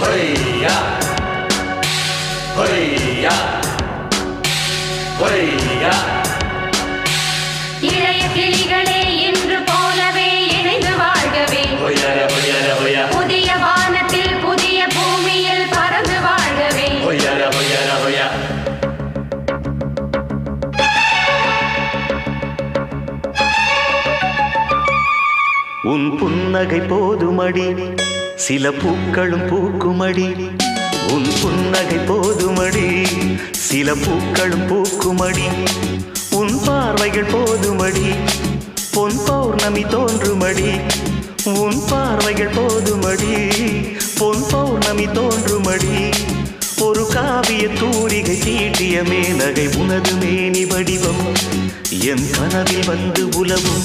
ஹொய்யா ஹொய்யா ஹொய்யா இளைய கிளிகளே என்று போலவே இணைந்து வாழ்கவே. ஹொய்யார ஹொய்யார ஹொய்யா புதிய வானத்தில் புதிய பூமியில் பறந்து வாழ்கவே. ஹொய்யார ஹொய்யார ஹொய்யா உன் புன்னகை போதுமடி. சில பூக்களும் பூக்குமடி. உன் புன்னகை போதுமடி. சில பூக்களும் பூக்குமடி. உன் பார்வைகள் போதுமடி. பொன் பௌர்ணமி தோன்றுமடி. உன் பார்வைகள் போதுமடி. பொன் பௌர்ணமி தோன்றுமடி. ஒரு காவிய தூரிகை தீட்டிய மேனகை உனது மேனி வடிவம். என் கனவில் வந்து உலவும்.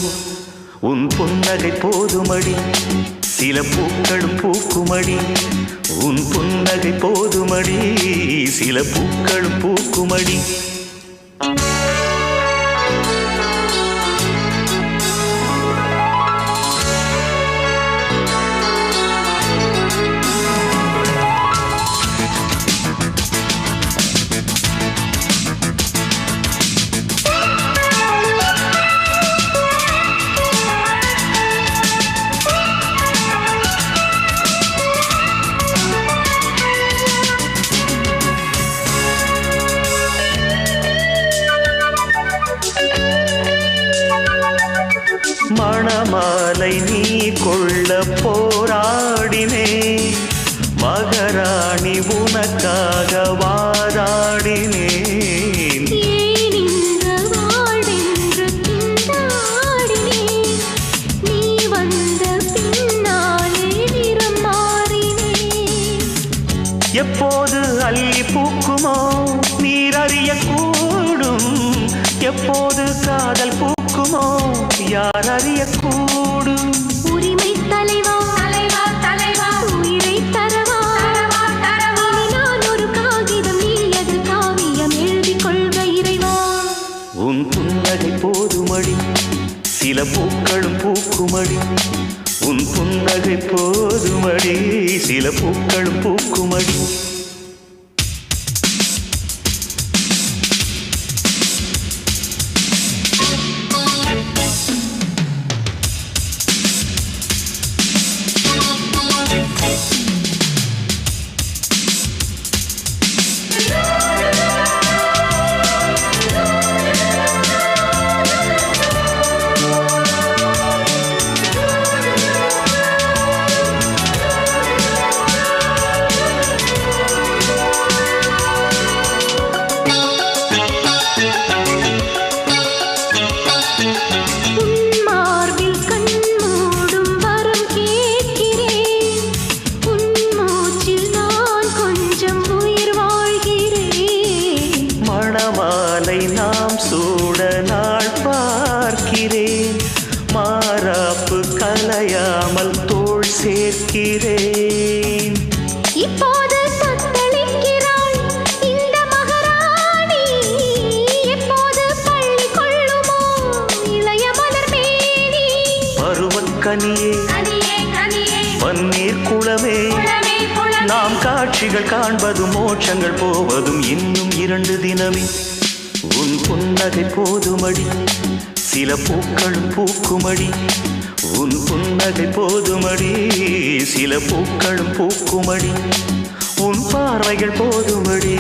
உன் பொன்னகை போதுமடி. சில பூக்களும் பூக்குமடி உன் புன்னகை போதுமடி. சில பூக்களும் பூக்குமடி. மணமாலை நீ கொள்ள போராடினே. மகராணி உனக்காக வாதாடினேன் எப்போது அள்ளி பூக்குமோ நீர் அறியக்கூடும் எப்போது காதல் பூக்குமோ யார் அறியக்கூடும்? உரிமை தலைவா? தலைவா தலைவா? உயிரை தரவா? நான் ஒரு காகிதம் நீ அது காவியம் எழுதிக் கொள்க இறைவா. உன் புன்னகை போதுமடி சில பூக்களும் பூக்குமடி. உன் புன்னகை போதுமடி சில பூக்களும் பூக்குமடி. கனியே பன்னீர் குளமே. நாம் காட்சிகள் காண்பதும் மோட்சங்கள் போவதும் இன்னும் இரண்டு தினமே. உன் புன்னகை போதுமடி சில பூக்களும் பூக்குமடி. உன் புன்னகை போதுமடி சில பூக்களும் பூக்குமடி. உன் பார்வைகள் போதுமடி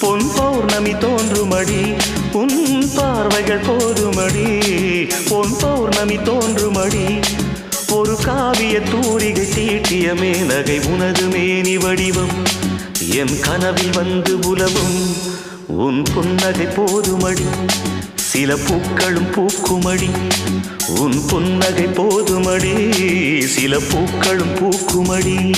பொன் பௌர்ணமி தோன்றுமடி. உன் பார்வைகள் போதுமடி பொன் பௌர்ணமி தோன்றுமடி. காவிய தூரிகை தீட்டிய மேலகை உனது மேனி வடிவம். என் கனவில் வந்து உலவும் உன் புன்னகை போதுமடி. சில பூக்களும் பூக்குமடி. உன் புன்னகை போதுமடி. சில பூக்களும் பூக்குமடி.